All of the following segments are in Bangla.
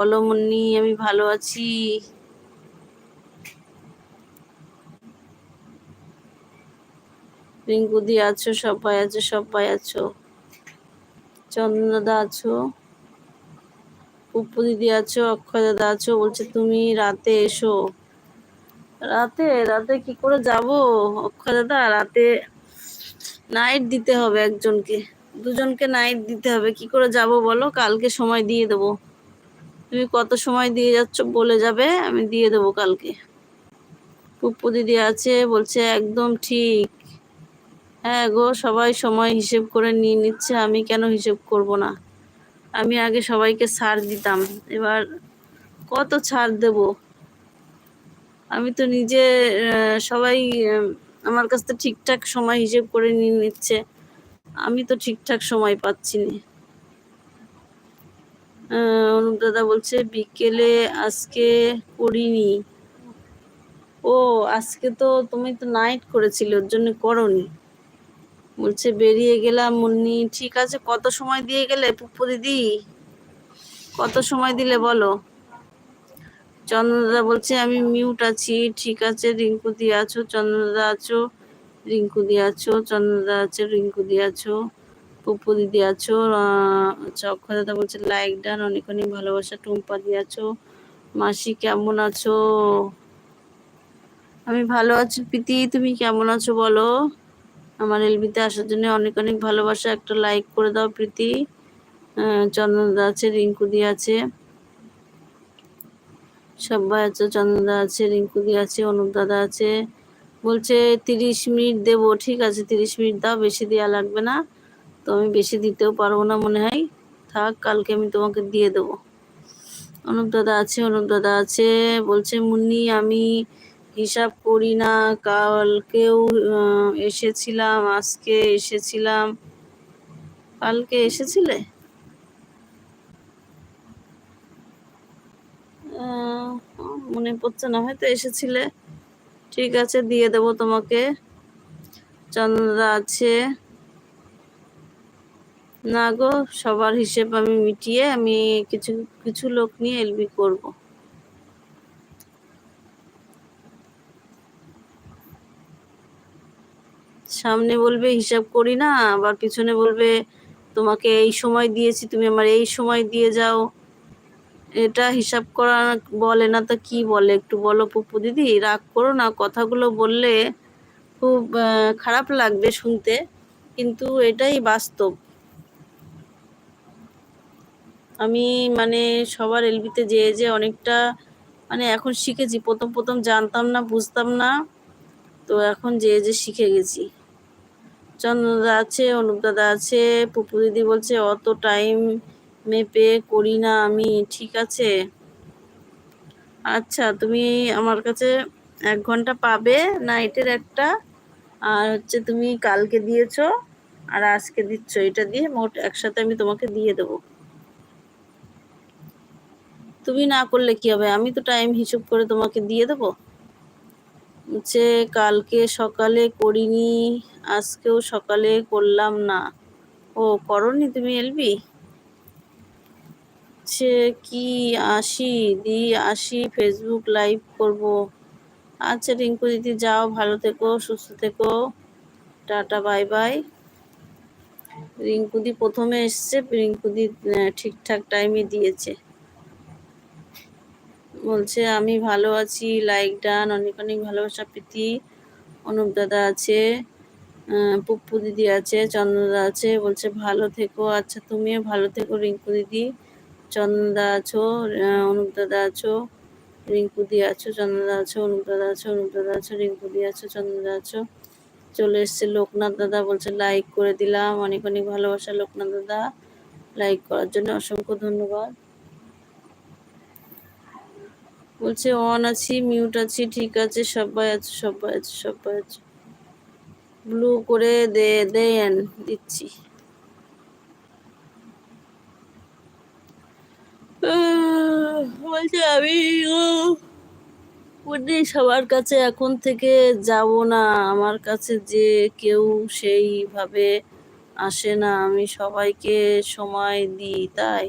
বলো মুন্নি, আমি ভালো আছি। রিঙ্কুদি আছো, সবাই আছো সবাই আছো। চন্দ্রদা আছো। পুপ্পু দিদি আছো, অক্ষয় দাদা আছো, বলছে তুমি রাতে এসো। রাতে? রাতে কি করে যাব? অক্ষয় দাদা, রাতে নাইট দিতে হবে একজনকে। দুজনকে নাইট দিতে হবে। কি করে যাব বলো? কালকে সময় দিয়ে দেবো। তুমি কত সময় দিয়ে যাচ্ছ বলে যাবে, আমি দিয়ে দেবো কালকে। পুপ্পু দিদি আছে, বলছে একদম ঠিক। হ্যাঁ গো, সবাই সময় হিসেব করে নিয়ে নিচ্ছে, আমি কেন হিসেব করব না? আমি আগে সবাইকে ছাড় দিতাম, এবার কত ছাড় দেব? আমি তো নিজে সবাই আমার কাছ থেকে ঠিকঠাক সময় হিসেব করে নিয়ে নিচ্ছে। আমি তো ঠিকঠাক সময় পাচ্ছি না। অনুপ দাদা বলছে, বিকেলে আজকে করিনি। ও, আজকে তো তুমি তো নাইট করেছিলে, ওর জন্য করনি। বলছে, বেরিয়ে গেলাম মুন্নি। ঠিক আছে, কত সময় দিয়ে গেলে পুপ্পু দিদি? কত সময় দিলে বলো? চন্দ্রদাদা বলছে, আমি মিউট আছি। ঠিক আছে, রিঙ্কু দিয়ে আছো। চন্দ্রদা আছো। রিঙ্কু দিয়ে আছো। চন্দ্রদা আছে, রিঙ্কু দিয়ে আছো। পুপ্পু দিদি আছো অক্ষয় দাদা বলছে লাইক ডান, অনেক অনেক ভালোবাসা। টুম্পা দিয়ে আছো, মাসি কেমন আছো? আমি ভালো আছি, প্রীতি, তুমি কেমন আছো বলো? আমার এলবিতে আসার জন্য অনেক অনেক ভালোবাসা। একটা লাইক করে দাও, প্রীতি। চন্দনদা আছে, রিঙ্কু দি আছে। সবাই আছে চন্দনদা আছে, রিঙ্কু দি আছে, অনুপ দাদা আছে। বলছে, তিরিশ মিনিট দেবো। ঠিক আছে, তিরিশ মিনিট দাও, বেশি দেওয়া লাগবে না। তো আমি বেশি দিতেও পারব না মনে হয়। থাক, কালকে আমি তোমাকে দিয়ে দেবো। অনুপ দাদা আছে, অনুপ দাদা আছে। বলছে, মুন্নি, আমি হিসাব করি না। কালকেও এসেছিলাম, আজকে এসেছিলাম। কালকে এসেছিলে? মনে পড়ছে না, হয়তো এসেছিলে। ঠিক আছে, দিয়ে দেব তোমাকে। চন্দ্রা আছে। না গো, সবার হিসেব আমি মিটিয়ে আমি কিছু কিছু লোক নিয়ে এলবি করব। সামনে বলবে হিসাব করি না, আবার পিছনে বলবে তোমাকে এই সময় দিয়েছি, তুমি আমার এই সময় দিয়ে যাও। এটা হিসাব করা বলে না তো কি বলে? একটু বলো পুপু দিদি, রাগ করো না, কথাগুলো বললে খুব খারাপ লাগবে শুনতে। কিন্তু এটাই বাস্তব। আমি মানে সবার এলবিতে যেয়ে যে অনেকটা মানে এখন শিখেছি। প্রথম প্রথম জানতাম না, বুঝতাম না। তো এখন যে যে শিখে গেছি। চন্দ্রদা আছে অনুপ দাদা আছে, পুপু দিদি বলছে, অত টাইম মেপে করি না আমি, ঠিক আছে? আচ্ছা তুমি আমার কাছে এক ঘণ্টা পাবে নাইটের একটা। আর হচ্ছে তুমি কালকে দিয়েছ, আর আজকে দিচ্ছ। এটা দিয়ে মোট একসাথে আমি তোমাকে দিয়ে দেবো। তুমি না করলে কি হবে? আমি তো টাইম হিসেব করে তোমাকে দিয়ে দেবো। যে কালকে সকালে করিনি, আজকেও সকালে করলাম না। ও, করনি তুমি এলবি? সে কি আসি, দি আসি ফেসবুক লাইভ করব। আচ্ছা রিঙ্কু দিদি, যাও, ভালো থেকো, সুস্থ থেকো। টাটা বাই বাই রিঙ্কুদি প্রথমে এসছে রিঙ্কুদি ঠিকঠাক টাইমে দিয়েছে। বলছে, আমি ভালো আছি লাইক ডান, অনেক অনেক ভালোবাসা প্রীতি। অনুপ দাদা আছে পুপ্পু দিদি আছে চন্দ্রদা আছে। বলছে, ভালো থেকো আচ্ছা তুমিও ভালো থেকো, রিঙ্কু দিদি। চন্দ্রদা আছো অনুপ দাদা আছো, রিঙ্কু দি আছো চন্দ্রদা আছো, অনুপ দাদা আছো, অনুপ দাদা আছো, রিঙ্কু দি আছো চন্দ্রদা আছো। চলে এসছে লোকনাথ দাদা, বলছে লাইক করে দিলাম, অনেক অনেক ভালোবাসা লোকনাথ দাদা। লাইক করার জন্য অসংখ্য ধন্যবাদ। বলছে অন আছি মিউট আছি, ঠিক আছে, সবাই আছে সবাই আছে সবাই আছে। ব্লু করে দে, দেন, দিচ্ছি। বলছে আমি সবার কাছে এখন থেকে যাব না, আমার কাছে যে কেউ সেইভাবে আসে না, আমি সবাইকে সময় দিই, তাই।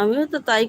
আমিও তো তাই